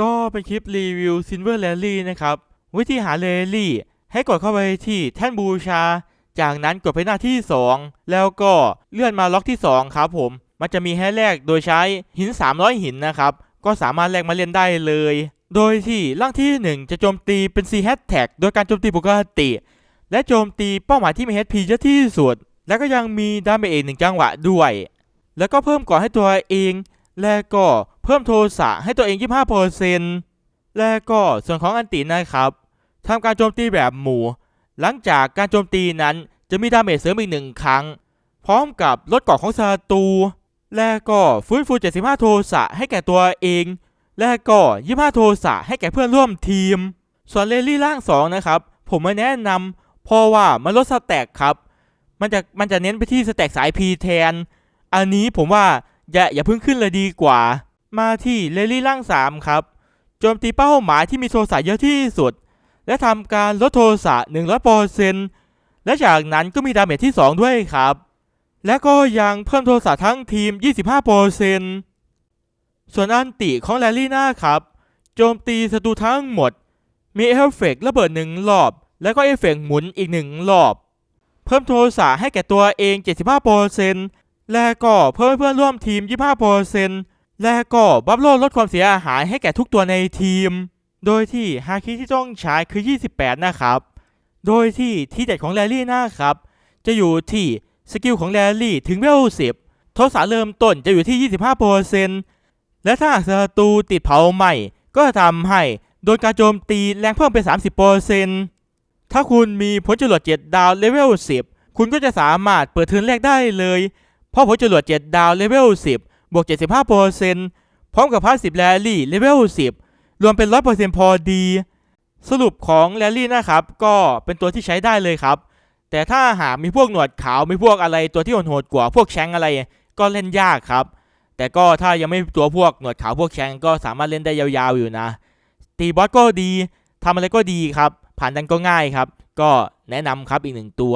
ก็เป็นคลิปรีวิว Silver Rally นะครับ วิธีหา Rally ให้กดเข้าไปที่แท่นบูชา จากนั้นกดไปหน้าที่ 2 แล้วก็เลื่อนมาล็อกที่ 2 ครับผม มันจะมีให้แลกโดยใช้หิน 300 หินนะครับ ก็สามารถแลกมาเล่นได้เลย โดยที่ร่างที่ 1 จะโจมตีเป็น C Hashtag โดยการโจมตีปกติ และโจมตีเป้าหมายที่มี HP เยอะที่สุด แล้วก็ยังมีดาเมจอีกหนึ่งจังหวะด้วย แล้วก็เพิ่มก่อนให้ตัวเอง และก็ เพิ่มโทสะให้ตัวเอง 25%และก็ส่วนของอันตินะครับทำการโจมตีแบบหมู่ หลังจากการโจมตีนั้นจะมีดาเมจเสริมอีกหนึ่งครั้ง พร้อมกับลดเกราะของศัตรูและก็ฟื้นฟู 75 โทสะให้แก่ตัวเอง และก็ 25 โทสะให้แก่เพื่อนร่วมทีม ส่วนเลลี่ล่าง 2 นะครับ ผมไม่แนะนำเพราะว่ามันลดสแต็กครับ มันจะมันจะเน้นไปที่สแต็กสาย P แทน อันนี้ผมว่าอย่าอย่าเพิ่งขึ้นเลยดีกว่า มาที่เลลี่ล่าง 3 ครับ โจมตีเป้าหมายที่มีโทสะเยอะที่สุด และทำการลดโทสะ100%และจากนั้นก็มีดาเมจที่ 2 ด้วยครับ และก็ยังเพิ่มโทสะทั้งทีม 25%ส่วนอันติของแลลี่หน่าครับ โจมตีศัตรูทั้งหมด มีเอฟเฟกต์ระเบิดหนึ่งรอบ แล้วก็เอฟเฟกต์หมุนอีกหนึ่งรอบ เพิ่มโทสะให้แก่ตัวเอง 75%และก็เพิ่มเพื่อนร่วมทีม 25% และก็บัฟโลลดความเสียหายให้แก่ทุกตัวในทีม โดยที่ฮาคิที่ต้องใช้คือ 28 นะครับ โดยที่ที่เด็ดของแรลลี่นะครับ จะอยู่ที่สกิลของแรลลี่ถึงเวล 10โทสะเริ่มต้นจะอยู่ที่ 25%และถ้าศัตรูติดเผาใหม่ ก็จะทำให้โดนการโจมตีแรงเพิ่มเป็น 30%ถ้าคุณมีผลจรวด7ดาวเลเวล 10 คุณก็จะสามารถเปิดเทิร์นแรกได้เลย เพราะผลจรวด7ดาวเลเวล 10 บวก 75%พร้อมกับพาสซีฟแรลลี่เลเวล 10 รวมเป็น 100%พอดี สรุปของแรลลี่นะครับ ก็เป็นตัวที่ใช้ได้เลยครับ แต่ถ้าหากมีพวกหนวดขาว มีพวกอะไรตัวที่โหดกว่าพวกแชงอะไร ก็เล่นยากครับ แต่ก็ถ้ายังไม่ตัวพวกหนวดขาวพวกแชงก็สามารถเล่นได้ยาวๆอยู่นะ ตีบอสก็ดีทำอะไรก็ดีครับ ผ่านดันก็ง่ายครับ ก็แนะนำครับอีกหนึ่งตัว